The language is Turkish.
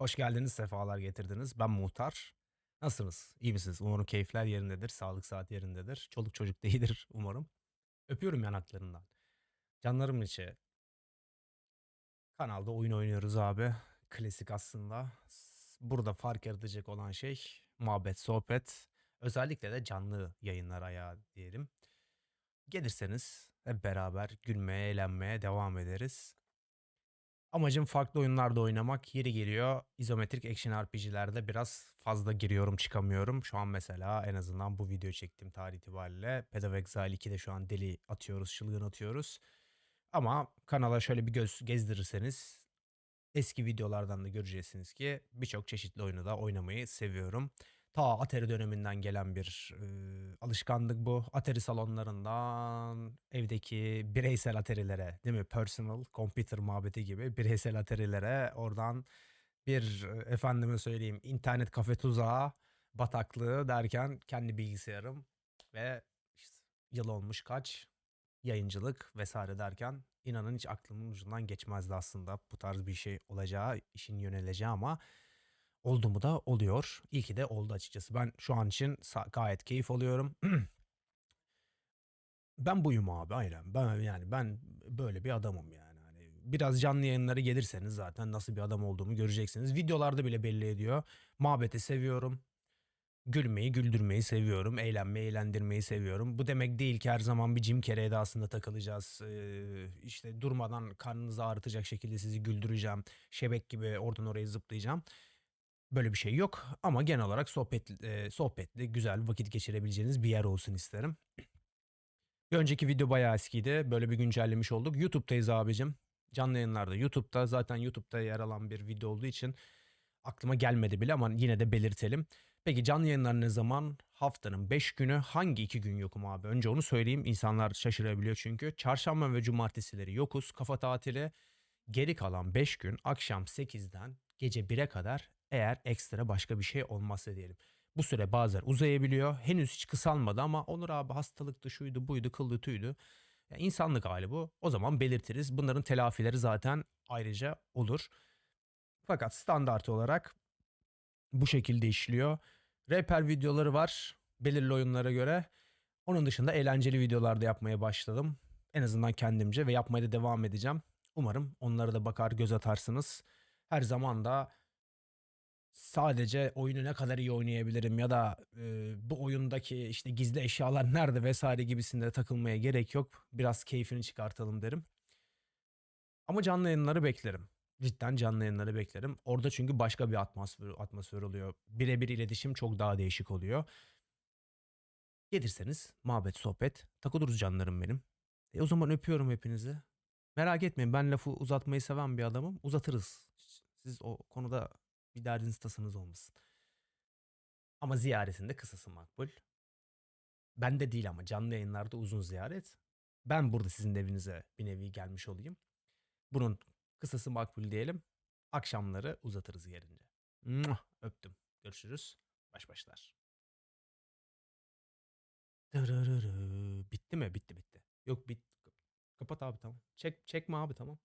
Hoş geldiniz, sefalar getirdiniz. Ben Muhtar. Nasılsınız? İyi misiniz? Umarım keyifler yerindedir, sağlık saat yerindedir. Çoluk çocuk da iyidir umarım. Öpüyorum yanaklarından. Canlarım içi. Kanalda oyun oynuyoruz abi. Klasik aslında. Burada fark yaratacak olan şey muhabbet, sohbet. Özellikle de canlı yayınlar ayağı diyelim. Gelirseniz hep beraber gülmeye, eğlenmeye devam ederiz. Amacım farklı oyunlarda oynamak. Yeri geliyor izometrik action RPG'lerde biraz fazla giriyorum çıkamıyorum. Şu an mesela en azından bu video çektiğim tarih itibariyle Path of Exile 2'de şu an deli atıyoruz, çılgın atıyoruz. Ama kanala şöyle bir göz gezdirirseniz eski videolardan da göreceksiniz ki birçok çeşitli oyunu da oynamayı seviyorum. Ta Atari döneminden gelen bir e, alışkanlık bu. Atari salonlarından evdeki bireysel Atari'lere değil mi? Personal computer muhabbeti gibi bireysel Atari'lere oradan bir efendime söyleyeyim internet kafe tuzağı bataklığı derken kendi bilgisayarım ve işte yıl olmuş kaç yayıncılık vesaire derken inanın hiç aklımın ucundan geçmezdi aslında bu tarz bir şey olacağı, işin yöneleceği ama oldu mu da oluyor. İyi ki de oldu açıkçası. Ben şu an için gayet keyif alıyorum. ben buyum abi aynen. Ben yani ben böyle bir adamım yani. Hani biraz canlı yayınlara gelirseniz zaten nasıl bir adam olduğumu göreceksiniz. Videolarda bile belli ediyor. Muhabbeti seviyorum. Gülmeyi, güldürmeyi seviyorum. Eğlenmeyi, eğlendirmeyi seviyorum. Bu demek değil ki her zaman bir Jim Carrey edasında takılacağız. Ee, işte durmadan karnınızı ağrıtacak şekilde sizi güldüreceğim. Şebek gibi oradan oraya zıplayacağım. Böyle bir şey yok ama genel olarak sohbet, e, sohbetli, güzel vakit geçirebileceğiniz bir yer olsun isterim. Bir önceki video bayağı eskiydi. Böyle bir güncellemiş olduk. YouTube'dayız abicim. Canlı yayınlarda YouTube'da. Zaten YouTube'da yer alan bir video olduğu için aklıma gelmedi bile ama yine de belirtelim. Peki canlı yayınlar ne zaman? Haftanın 5 günü. Hangi 2 gün yokum abi? Önce onu söyleyeyim. İnsanlar şaşırabiliyor çünkü. Çarşamba ve cumartesileri yokuz. Kafa tatili. Geri kalan 5 gün akşam 8'den gece 1'e kadar eğer ekstra başka bir şey olmazsa diyelim. Bu süre bazen uzayabiliyor. Henüz hiç kısalmadı ama Onur abi hastalıktı, şuydu, buydu, kıldı, tüydü. Ya insanlık hali bu. O zaman belirtiriz. Bunların telafileri zaten ayrıca olur. Fakat standart olarak bu şekilde işliyor. Rehber videoları var belirli oyunlara göre. Onun dışında eğlenceli videolar da yapmaya başladım. En azından kendimce ve yapmaya da devam edeceğim. Umarım onlara da bakar göz atarsınız. Her zaman da sadece oyunu ne kadar iyi oynayabilirim ya da e, bu oyundaki işte gizli eşyalar nerede vesaire gibisinde takılmaya gerek yok. Biraz keyfini çıkartalım derim. Ama canlı yayınları beklerim. Cidden canlı yayınları beklerim. Orada çünkü başka bir atmosfer, atmosfer oluyor. Birebir iletişim çok daha değişik oluyor. Gelirseniz muhabbet sohbet takılırız canlarım benim. E o zaman öpüyorum hepinizi. Merak etmeyin ben lafı uzatmayı seven bir adamım. Uzatırız. Siz o konuda bir derdiniz tasınız olmasın. Ama ziyaretinde kısası makbul. Ben de değil ama canlı yayınlarda uzun ziyaret. Ben burada sizin evinize bir nevi gelmiş olayım. Bunun kısası makbul diyelim. Akşamları uzatırız yerince. Muah, Öptüm. Görüşürüz. Baş başlar. Bitti mi? Bitti bitti. Yok bit. Kapat abi tamam. Çek çekme abi tamam.